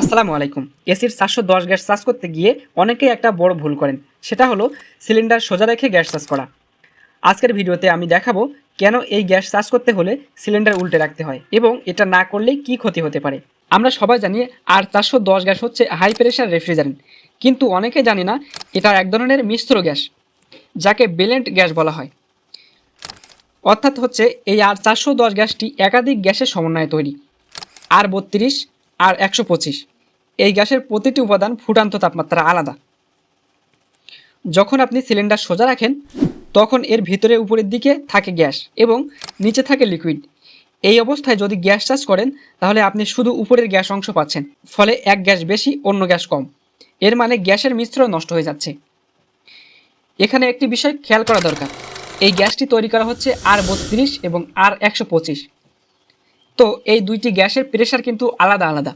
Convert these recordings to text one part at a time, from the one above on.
আসসালামু আলাইকুম। এসির চারশো দশ গ্যাস চার্জ করতে গিয়ে অনেকেই একটা বড় ভুল করেন। সেটা হলো সিলিন্ডার সোজা রেখে গ্যাস চার্জ করা। আজকের ভিডিওতে আমি দেখাবো কেন এই গ্যাস চার্জ করতে হলে সিলিন্ডার উল্টে রাখতে হয় এবং এটা না করলে কি ক্ষতি হতে পারে। আমরা সবাই জানি আর চারশো দশ গ্যাস হচ্ছে হাই প্রেশার রেফ্রিজারেন্ট। কিন্তু অনেকে জানি না, এটা এক ধরনের মিশ্র গ্যাস, যাকে বেলেন্ট গ্যাস বলা হয়। অর্থাৎ হচ্ছে এই আর চারশো দশ গ্যাসটি একাধিক গ্যাসের সমন্বয়ে তৈরি। আর বত্রিশ আর একশো পঁচিশ। এই গ্যাসের প্রতিটি উপাদান ফুটান্ত তাপমাত্রা আলাদা। যখন আপনি সিলিন্ডার সোজা রাখেন, তখন এর ভিতরে উপরের দিকে থাকে গ্যাস এবং নিচে থাকে লিকুইড। এই অবস্থায় যদি গ্যাস চার্জ করেন, তাহলে আপনি শুধু উপরের গ্যাস অংশ পাচ্ছেন, ফলে এক গ্যাস বেশি, অন্য গ্যাস কম। এর মানে গ্যাসের মিশ্রণ নষ্ট হয়ে যাচ্ছে। এখানে একটি বিষয় খেয়াল করা দরকার। এই গ্যাসটি তৈরি করা হচ্ছে আর বত্রিশ এবং আর একশো পঁচিশ। তো এই দুইটি গ্যাসের প্রেশার কিন্তু আলাদা আলাদা।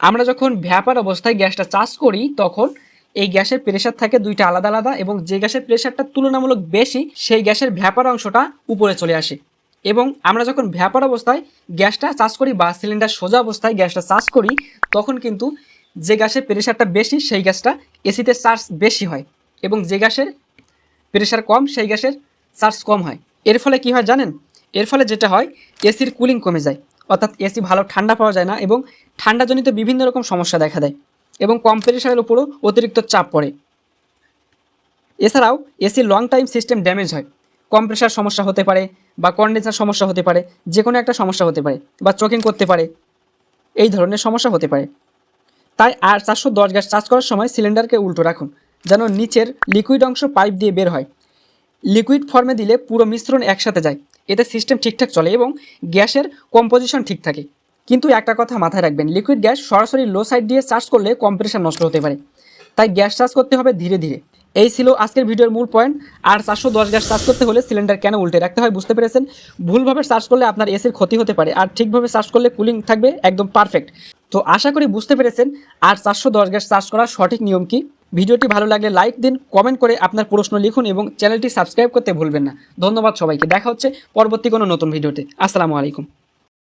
আমরা যখন ভ্যাপার অবস্থায় গ্যাসটা চার্জ করি, তখন এই গ্যাসের প্রেশার থাকে দুইটা আলাদা আলাদা এবং যে গ্যাসের প্রেশারটা তুলনামূলক বেশি, সেই গ্যাসের ভ্যাপার অংশটা উপরে চলে আসে। এবং আমরা যখন ভ্যাপার অবস্থায় গ্যাসটা চার্জ করি বা সিলিন্ডার সোজা অবস্থায় গ্যাসটা চার্জ করি, তখন কিন্তু যে গ্যাসের প্রেশারটা বেশি, সেই গ্যাসটা এসিতে চার্জ বেশি হয় এবং যে গ্যাসের প্রেশার কম, সেই গ্যাসের চার্জ কম হয়। এর ফলে কি হয় জানেন? এর ফলে যেটা হয় এসির কুলিং কমে যায়। অর্থাৎ এসি ভালো ঠান্ডা পাওয়া যায় না এবং ঠান্ডাজনিত বিভিন্ন রকম সমস্যা দেখা দেয় এবং কম প্রেশারের উপরও অতিরিক্ত চাপ পড়ে। এছাড়াও এসির লং টাইম সিস্টেম ড্যামেজ হয়। কম প্রেশার সমস্যা হতে পারে বা কন্ডেন্সার সমস্যা হতে পারে যে কোনো একটা সমস্যা হতে পারে বা চকিং করতে পারে, এই ধরনের সমস্যা হতে পারে। তাই আর চারশো দশ গ্যাস চার্জ করার সময় সিলিন্ডারকে উল্টো রাখুন, যেন নিচের লিকুইড অংশ পাইপ দিয়ে বের হয়। লিকুইড ফর্মে দিলে পুরো মিশ্রণ একসাথে যায়। এতে সিস্টেম ঠিকঠাক চলে এবং গ্যাসের কম্পোজিশন ঠিক থাকে। কিন্তু একটা কথা মাথায় রাখবেন লিকুইড গ্যাস সরাসরি লো সাইড দিয়ে চার্জ করলে কম্প্রেশন নষ্ট হতে পারে। তাই গ্যাস চার্জ করতে হবে ধীরে ধীরে। এই ছিল আজকের ভিডিওর মূল পয়েন্ট আর চারশো দশ গ্যাস চার্জ করতে হলে সিলিন্ডার কেন উল্টে রাখতে হয় বুঝতে পেরেছেন? ভুলভাবে চার্জ করলে আপনার এসির ক্ষতি হতে পারে আর ঠিকভাবে চার্জ করলে কুলিং থাকবে একদম পারফেক্ট তো আশা করি বুঝতে পেরেছেন, আর চারশো দশ গ্যাস চার্জ করার সঠিক নিয়ম কি? ভিডিওটি ভালো লাগলে লাইক দিন কমেন্ট করে আপনার প্রশ্ন লিখুন এবং চ্যানেলটি সাবস্ক্রাইব করতে ভুলবেন না। ধন্যবাদ সবাইকে। দেখা হচ্ছে পরবর্তী কোনো নতুন ভিডিওতে। আসসালামু আলাইকুম।